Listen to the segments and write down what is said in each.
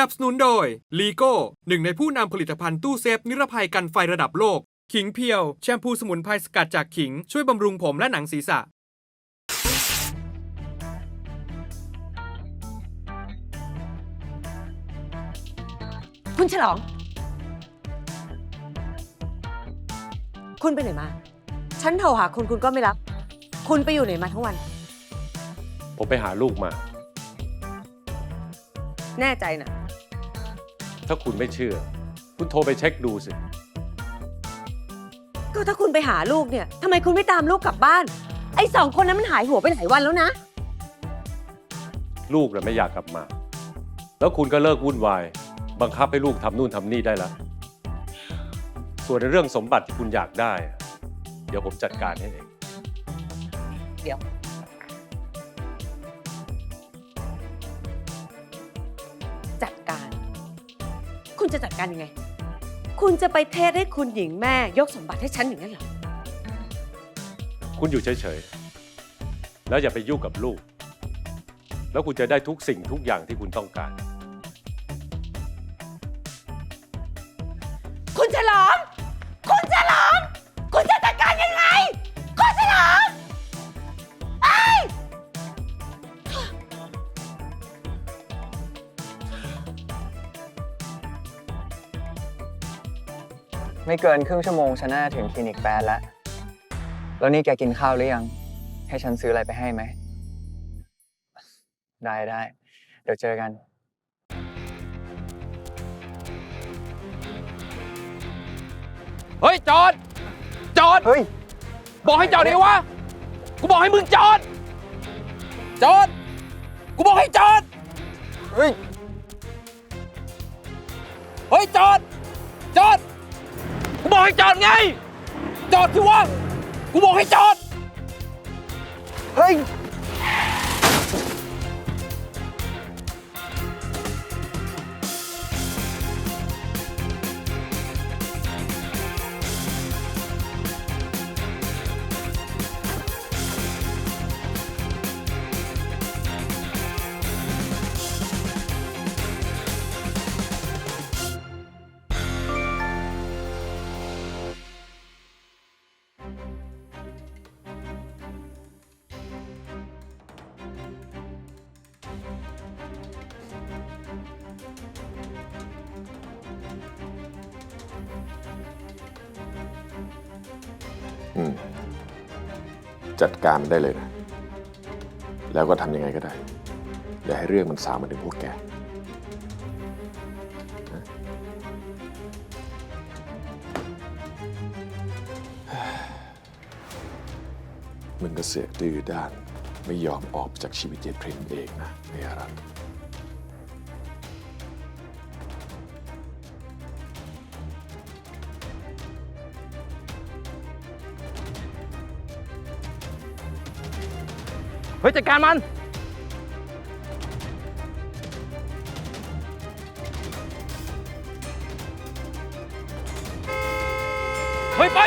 นับสนุนโดยลีโก้หนึ่งในผู้นำผลิตภัณฑ์ตู้เซฟนิรภัยกันไฟระดับโลก ขิงเพียว แชมพูสมุนไพรสกัดจากขิง ช่วยบำรุงผมและหนังศีรษะ คุณฉลอง คุณไปไหนมา ฉันโทรหาคุณคุณก็ไม่รับ คุณไปอยู่ไหนมาทั้งวัน ผมไปหาลูกมา แน่ใจนะ ถ้าคุณไม่เชื่อ คุณโทรไปเช็คดูสิ ก็ถ้าคุณไปหาลูกเนี่ยทำไมคุณไม่ตามลูกกลับบ้าน ไอ้สองคนนั้นมันหายหัวไปหลายวันแล้วนะ ลูกน่ะไม่อยากกลับมา แล้วคุณก็เลิกวุ่นวาย บังคับให้ลูกทำนู่นทำนี่ได้แล้วส่วนในเรื่องสมบัติที่คุณอยากได้ เดี๋ยวผมจัดการให้เอง เดี๋ยว คุณจะจัดการยังไง คุณจะไปเทศให้คุณหญิงแม่ยกสมบัติให้ฉันอย่างนั้นเหรอ คุณอยู่เฉยๆ แล้วอย่าไปยุ่งกับลูก แล้วคุณจะได้ทุกสิ่งทุกอย่างที่คุณต้องการ ไม่เกินครึ่งชั่วโมงฉันน่าจะถึงคลินิกแฟนแล้วแล้วนี่แกกินข้าวหรือยัง ให้ฉันซื้ออะไรไปให้ไหม ได้ได้ เดี๋ยวเจอกัน เฮ้ย จอด จอด เฮ้ย บอกให้จอดไงวะ กูบอกให้มึงจอด จอด กูบอกให้จอด เฮ้ย เฮ้ย จอด จอดกูบอก ให้จอดไง จอดสิวะ กูบอกให้จอด เฮ้ย จัดการมันได้เลยนะ แล้วก็ทำยังไงก็ได้ อย่าให้เรื่องมันสาวมาถึงพวกแก มึงก็เสือกดื้อด้าน ไม่ยอมออกจากชีวิตเยายพริมเองนะเมียรัต ฮ้ยจัดการมัน เฮ้ย ไป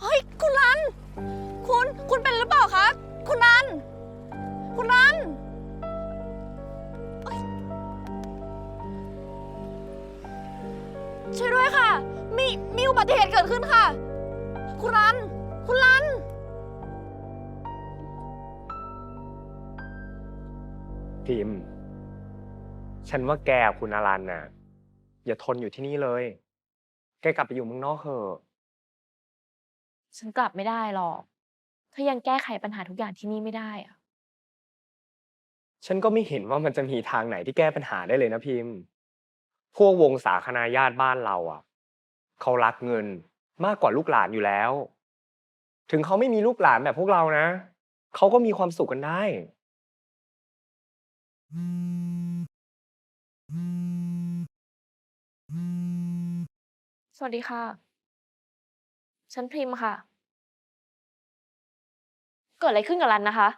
เฮ้ย คุณรัน คุณ คุณเป็นหรือเปล่าคะ คุณรัน เหตุเกิดขึ้นค่ะ คุณรัน คุณรัน พิมพ์ ฉันว่าแกกับคุณอารันน่ะ อย่าทนอยู่ที่นี่เลย แกกลับไปอยู่เมืองนอกเถอะฉันกลับไม่ได้หรอก ถ้ายังแก้ไขปัญหาทุกอย่างที่นี่ไม่ได้อะฉันก็ไม่เห็นว่ามันจะมีทางไหนที่แก้ปัญหาได้เลยนะพิมพ์ พวกวงสาคนาญาติบ้านเราอะ เขารักเงินมากกว่าลูกหลานอยู่แล้ว ถึงเขาไม่มีลูกหลานแบบพวกเรานะ เขาก็มีความสุขกันได้ สวัสดีค่ะ ฉันพิมค่ะ เกิดอะไรขึ้นกับรันนะคะ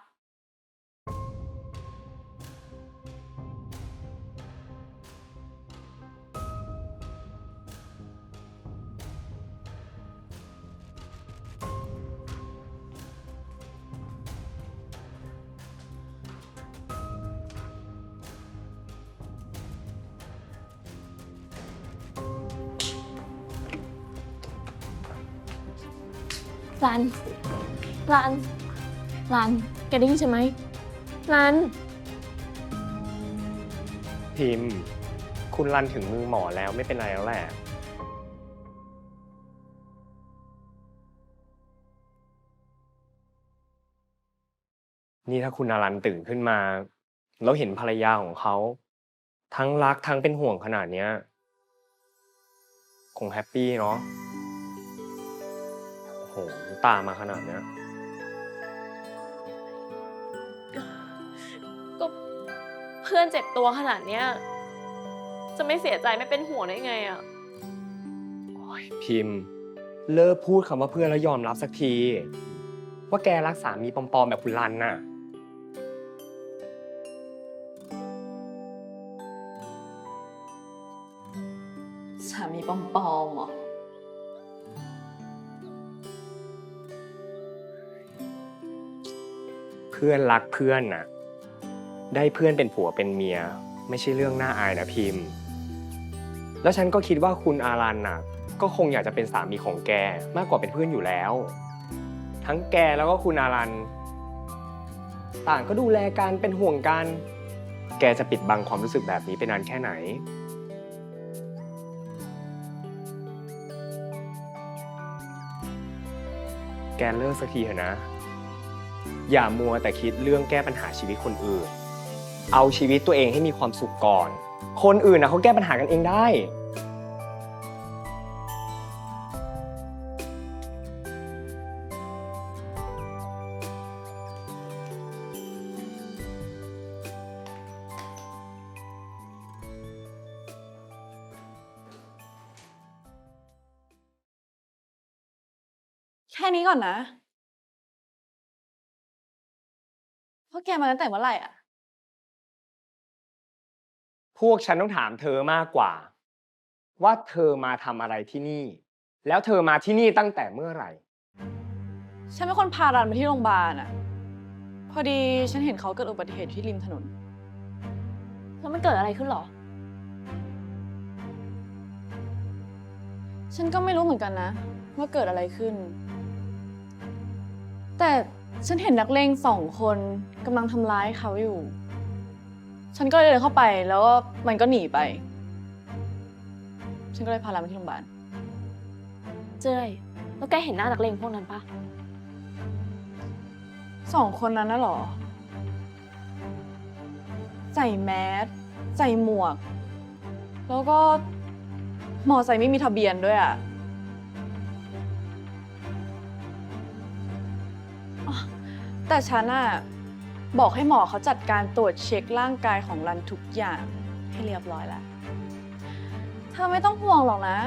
รัน รัน รัน แกได้ยินใช่ไหมรัน พิมพ์ คุณรันถึงมือหมอแล้วไม่เป็นไรแล้วแหละ นี่ถ้าคุณอารันตื่นขึ้นมา แล้วเห็นภรรยาของเขา ทั้งรักทั้งเป็นห่วงขนาดเนี้ย คงแฮปปี้เนาะ ตามมาขนาดเนี้ย ก็เพื่อนเจ็บตัวขนาดเนี้ย จะไม่เสียใจไม่เป็นห่วงได้ไงอะโอ๊ยพิมพ์ เลิกพูดคำว่าเพื่อนแล้วยอมรับสักที ว่าแกรักสามีปลอมๆแบบคุณรันน่ะ เพื่อนรักเพื่อนน่ะ ได้เพื่อนเป็นผัวเป็นเมีย ไม่ใช่เรื่องน่าอายนะพิมพ์ แล้วฉันก็คิดว่าคุณอารันน่ะ ก็คงอยากจะเป็นสามีของแกมากกว่าเป็นเพื่อนอยู่แล้ว ทั้งแกแล้วก็คุณอารัน ต่างก็ดูแลกันเป็นห่วงกัน แกจะปิดบังความรู้สึกแบบนี้ไปนานแค่ไหนแกเลิกสักทีเถอะนะ อย่ามัวแต่คิดเรื่องแก้ปัญหาชีวิตคนอื่น เอาชีวิตตัวเองให้มีความสุขก่อน คนอื่นนะเขาแก้ปัญหากันเองได้ แค่นี้ก่อนนะ แกมาตั้งแต่เมื่อไหร่อะ พวกฉันต้องถามเธอมากกว่า ว่าเธอมาทำอะไรที่นี่ แล้วเธอมาที่นี่ตั้งแต่เมื่อไหร่ ฉันเป็นคนพารันมาที่โรงพยาบาลอะ พอดีฉันเห็นเขาเกิดอุบัติเหตุที่ริมถนน แล้วมันเกิดอะไรขึ้นหรอ ฉันก็ไม่รู้เหมือนกันนะ ว่าเกิดอะไรขึ้น แต่ ฉันเห็นนักเลงสองคนกำลังทำร้ายเขาอยู่ ฉันก็เลยเดินเข้าไปแล้วก็มันก็หนีไป ฉันก็เลยพารันมาที่โรงพยาบาล เจ้ยแล้วแกเห็นหน้านักเลงพวกนั้นปะสองคนนั้นน่ะเหรอ ใส่แมสใส่หมวก แล้วก็มอไซค์ไม่มีทะเบียนด้วยอะ แต่ฉันอะบอกให้หมอเขาจัดการตรวจเช็คร่างกายของรันทุกอย่างให้เรียบร้อยแล้ว เธอไม่ต้องห่วงหรอกนะ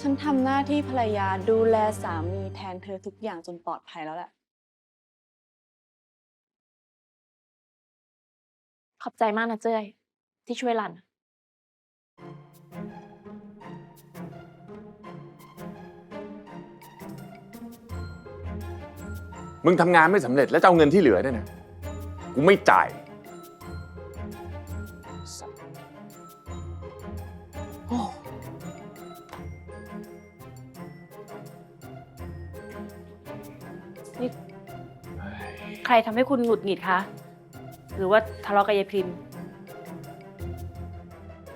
ฉันทำหน้าที่ภรรยาดูแลสามีแทนเธอทุกอย่างจนปลอดภัยแล้วแหละ ขอบใจมากนะเจ้ยที่ช่วยรัน มึงทำงานไม่สำเร็จแล้วจะเอาเงินที่เหลือเนี่ยนะกูไม่จ่ายใครทำให้คุณหงุดหงิดคะ หรือว่าทะเลาะกับยายพริม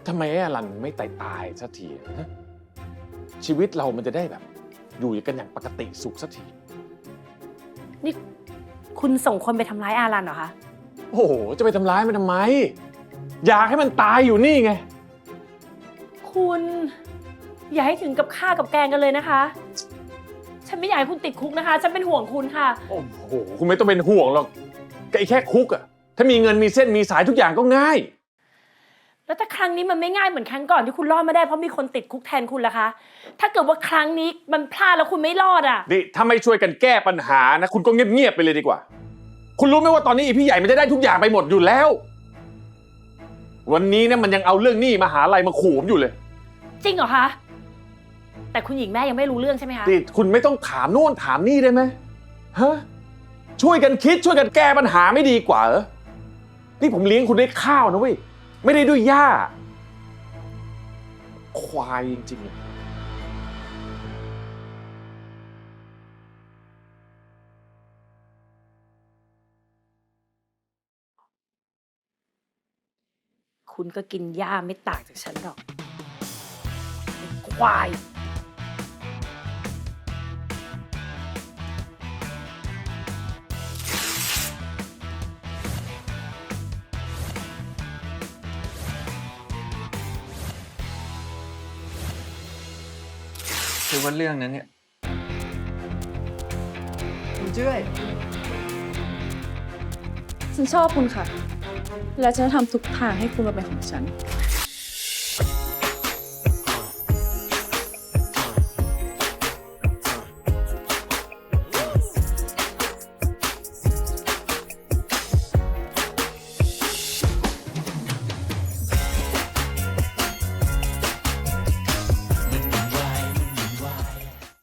ทำไมไอ้อลันไม่ตายตายสักทีฮะชีวิตเรามันจะได้แบบ อยู่กันอย่างปกติสุขสักที นี่คุณส่งคนไปทำร้ายอารันเหรอคะ โอ้โห จะไปทำร้ายมันทำไม อยากให้มันตายอยู่นี่ไง คุณอย่าให้ถึงกับฆ่ากับแกล้งกันเลยนะคะ ฉันไม่อยากให้คุณติดคุกนะคะ ฉันเป็นห่วงคุณค่ะ โอ้โห คุณไม่ต้องเป็นห่วงหรอกก็ไอ้แค่คุกอะถ้ามีเงินมีเส้นมีสายทุกอย่างก็ง่าย แล้วถ้าครั้งนี้มันไม่ง่ายเหมือนครั้งก่อนที่คุณรอดมาได้เพราะมีคนติดคุกแทนคุณล่ะคะ ถ้าเกิดว่าครั้งนี้มันพลาดแล้วคุณไม่รอดอะ นี่ถ้าไม่ช่วยกันแก้ปัญหานะ คุณก็เงียบๆไปเลยดีกว่า คุณรู้ไหมว่าตอนนี้อีพี่ใหญ่มันจะได้ทุกอย่างไปหมดอยู่แล้ว วันนี้เนี่ยมันยังเอาเรื่องหนี้มหาลัยมาขู่ผมอยู่เลยจริงเหรอคะ แต่คุณหญิงแม่ยังไม่รู้เรื่องใช่ไหมคะ นี่คุณไม่ต้องถามโน่นถามนี่ได้ไหมฮะช่วยกันคิดช่วยกันแก้ปัญหาไม่ดีกว่าเหรอนี่ผมเลี้ยงคุณด้วยข้าวนะเว้ย ไม่ได้ด้วยหญ้า ควายจริงๆ คุณก็กินหญ้าไม่ต่างจากฉันหรอกควาย คือว่าเรื่องนั้นเนี่ยคุณเจ้ยฉันชอบคุณค่ะ และฉันจะทำทุกทางให้คุณมาเป็นของฉัน